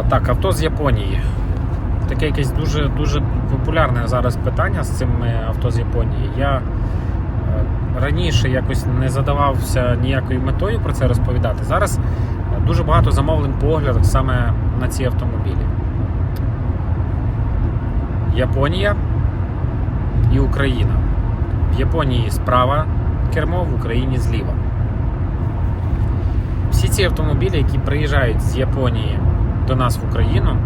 Е, Так, авто з Японії. Таке якесь дуже дуже популярне зараз питання з цими авто з Японії. Я е, раніше якось не задавався ніякою метою про це розповідати. Зараз е, дуже багато замовлень по оглядах саме на ці автомобілі. Японія і Україна. В Японії справа кермо, в Україні зліва. Всі ці автомобілі, які приїжджають з Японії до нас в Україну,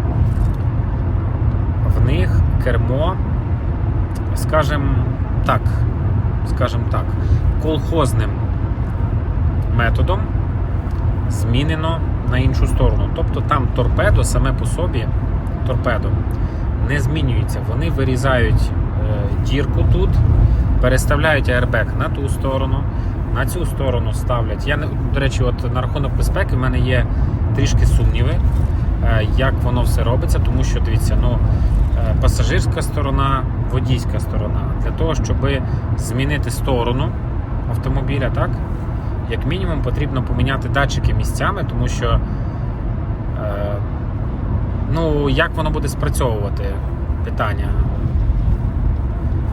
в них кермо, скажімо так, скажімо так, колхозним методом змінено на іншу сторону. Тобто там торпедо саме по собі, торпедо, не змінюється. Вони вирізають е, дірку тут, переставляють аербек на ту сторону, на цю сторону ставлять. Я до речі, от на рахунок безпеки в мене є трішки сумніви, як воно все робиться, тому що дивіться, ну е, пасажирська сторона, водійська сторона. Для того, щоб змінити сторону автомобіля, так, як мінімум потрібно поміняти датчики місцями, тому що е, ну, як воно буде спрацьовувати питання.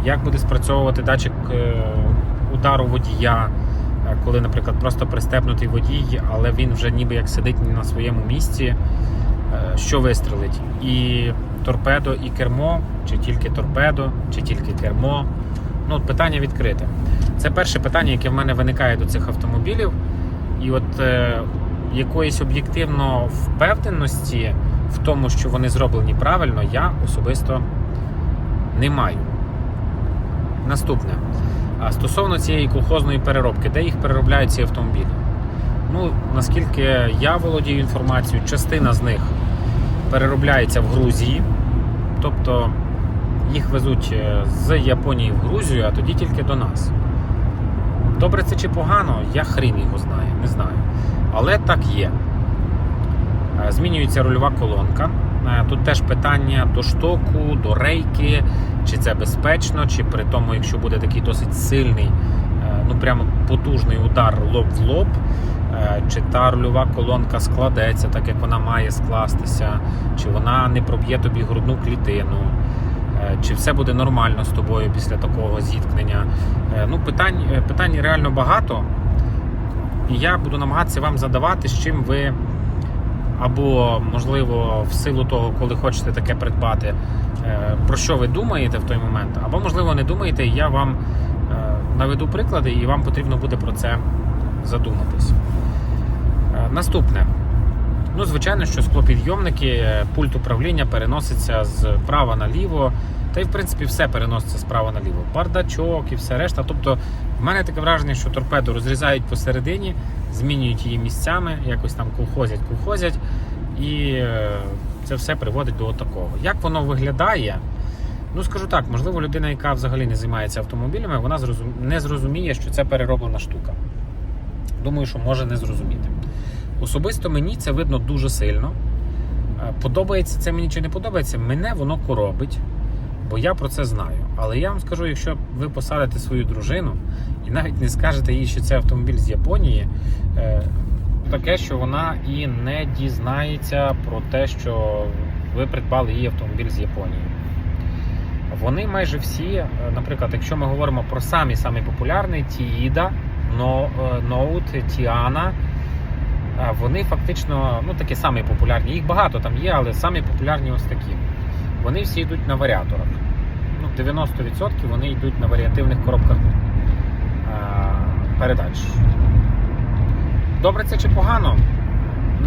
Як буде спрацьовувати датчик е, удару водія, е, коли, наприклад, просто пристебнутий водій, але він вже ніби як сидить на своєму місці, е, що вистрелить? І торпедо, і кермо, чи тільки торпедо, чи тільки кермо. Ну, питання відкрите. Це перше питання, яке в мене виникає до цих автомобілів. І от е, якоїсь об'єктивно впевненості в тому, що вони зроблені правильно, я особисто не маю. Наступне. А стосовно цієї колхозної переробки, де їх переробляють ці автомобілі? Ну, наскільки я володію інформацією, частина з них переробляється в Грузії, тобто їх везуть е, з Японії в Грузію, а тоді тільки до нас. Добре це чи погано, я хрін його знаю, не знаю. Але так є. Е, Змінюється рульова колонка. Е, Тут теж питання до штоку, до рейки, чи це безпечно, чи при тому, якщо буде такий досить сильний, ну прямо потужний удар лоб в лоб, чи та рульова колонка складеться так, як вона має скластися, чи вона не проб'є тобі грудну клітину, е, чи все буде нормально з тобою після такого зіткнення. Е, Ну, питань, е, питань реально багато. І я буду намагатися вам задавати, з чим ви або, можливо, в силу того, коли хочете таке придбати, е, про що ви думаєте в той момент, або, можливо, не думаєте, і я вам е, наведу приклади, і вам потрібно буде про це задуматись. Е, Наступне. Ну, звичайно, що склопідйомники, е, пульт управління переноситься з права наліво, та й в принципі все переноситься з права наліво. Бардачок і все решта. Тобто, в мене таке враження, що торпеду розрізають посередині, змінюють її місцями, якось там колхозять, колхозять, і е, це все приводить до такого. Як воно виглядає? Ну, скажу так, можливо, людина, яка взагалі не займається автомобілями, вона не зрозуміє, що це перероблена штука. Думаю, що може не зрозуміти. Особисто мені це видно дуже сильно. Е, Подобається це мені чи не подобається, мене воно коробить, бо я про це знаю. Але я вам скажу, якщо ви посадите свою дружину і навіть не скажете їй, що це автомобіль з Японії, е, таке, що вона і не дізнається про те, що ви придбали її автомобіль з Японії. Вони майже всі, е, наприклад, якщо ми говоримо про самі самі популярні Тіїда, Note, Тіана, вони фактично ну, такі самі популярні. Їх багато там є, але самі популярні ось такі. Вони всі йдуть на варіаторах. Ну, 90% вони йдуть на варіативних коробках а, передач. Добре це чи погано?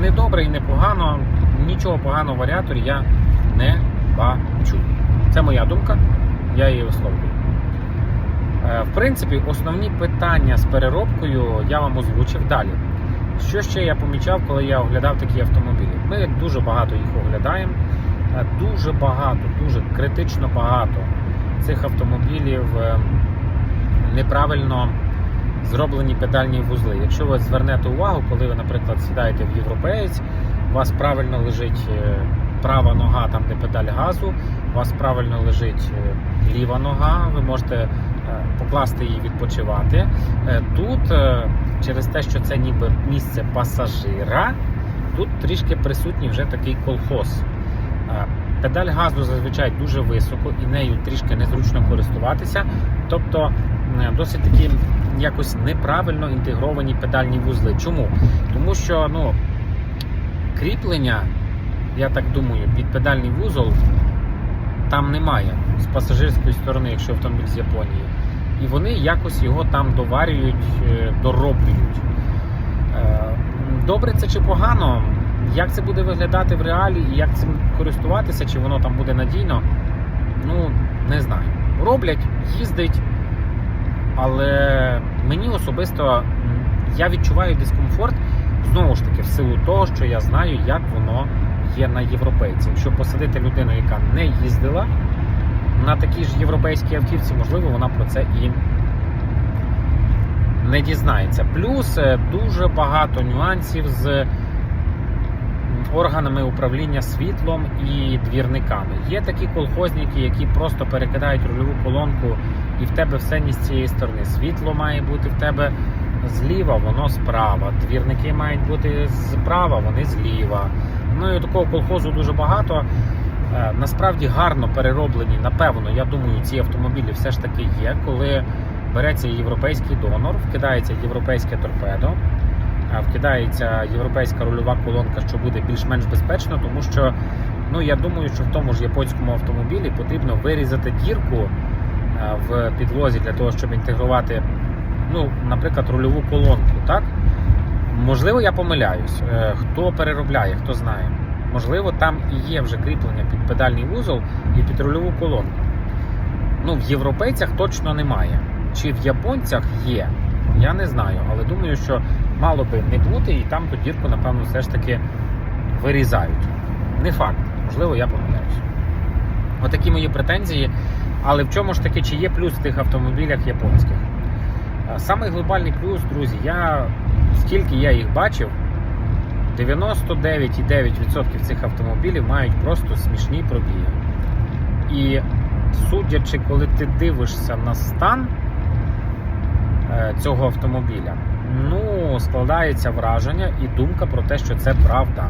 Не добре і не погано. Нічого поганого в варіаторі я не бачу. Це моя думка, я її висловлюю. Е, В принципі, основні питання з переробкою я вам озвучив далі. Що ще я помічав, коли я оглядав такі автомобілі? Ми дуже багато їх оглядаємо. Е, Дуже багато, дуже критично багато цих автомобілів е, неправильно зроблені педальні вузли. Якщо ви звернете увагу, коли ви, наприклад, сідаєте в європеєць, у вас правильно лежить е, права нога, там де педаль газу, у вас правильно лежить ліва нога, ви можете покласти її відпочивати. Тут, через те, що це ніби місце пасажира, тут трішки присутній вже такий колхоз. Педаль газу зазвичай дуже високо і нею трішки незручно користуватися. Тобто досить такі якось неправильно інтегровані педальні вузли. Чому? Тому що ну, кріплення, я так думаю, під педальний вузол там немає з пасажирської сторони, якщо автомобіль з Японії. І вони якось його там доварюють, е, дороблюють. Е, Добре це чи погано? Як це буде виглядати в реалі і як цим користуватися, чи воно там буде надійно? Ну, не знаю. Роблять, їздить, але мені особисто я відчуваю дискомфорт знову ж таки в силу того, що я знаю, як воно є на європейці. Якщо посадити людину, яка не їздила на такій ж європейській автівці, можливо, вона про це і не дізнається. Плюс е, дуже багато нюансів з органами управління світлом і двірниками. Є такі колхозники, які просто перекидають рульову колонку, і в тебе все не з цієї сторони. Світло має бути в тебе зліва, воно справа. Двірники мають бути справа, вони зліва. Ну і такого колхозу дуже багато. Е, Насправді гарно перероблені, напевно, я думаю, ці автомобілі все ж таки є, коли береться європейський донор, вкидається європейське торпедо, а вкидається європейська рульова колонка, що буде більш-менш безпечно, тому що ну, я думаю, що в тому ж японському автомобілі потрібно вирізати дірку е, в підлозі для того, щоб інтегрувати, ну, наприклад, рульову колонку. Так? Можливо, я помиляюсь. Е, Хто переробляє, хто знає. Можливо, там і є вже кріплення під педальний вузол і під рульову колонку. Ну, в європейцях точно немає. Чи в японцях є, я не знаю, але думаю, що мало би не бути, і там ту дірку, напевно, все ж таки вирізають. Не факт, можливо, я помиляюсь. Отакі мої претензії. Але в чому ж таки, чи є плюс в тих автомобілях японських? А Самий глобальний плюс, друзі, я скільки я їх бачив, 99,9% цих автомобілів мають просто смішні пробіги. І судячи, коли ти дивишся на стан е, цього автомобіля, ну, складається враження і думка про те, що це правда.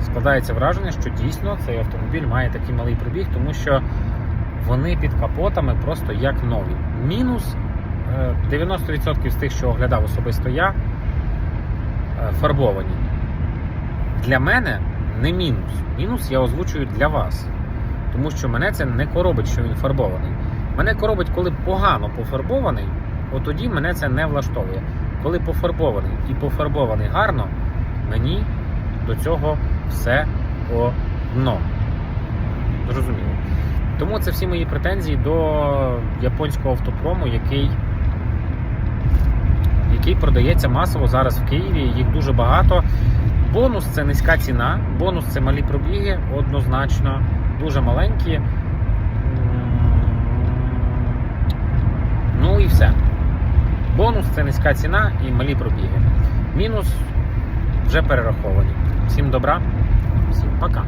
Складається враження, що дійсно цей автомобіль має такий малий пробіг, тому що вони під капотами просто як нові. Мінус е, 90% з тих, що оглядав особисто я, е, фарбовані. Для мене не мінус. Мінус я озвучую для вас. Тому що мене це не коробить, що він фарбований. Мене коробить, коли погано пофарбований, от тоді мене це не влаштовує. Коли пофарбований і пофарбований гарно, мені до цього все одно. Зрозуміло. Тому це всі мої претензії до японського автопрому, який, який продається масово зараз в Києві. Їх дуже багато. Бонус це низька ціна, бонус це малі пробіги, однозначно, дуже маленькі. Ну і все. Бонус це низька ціна і малі пробіги. Мінус вже перераховані. Всім добра, всім пока.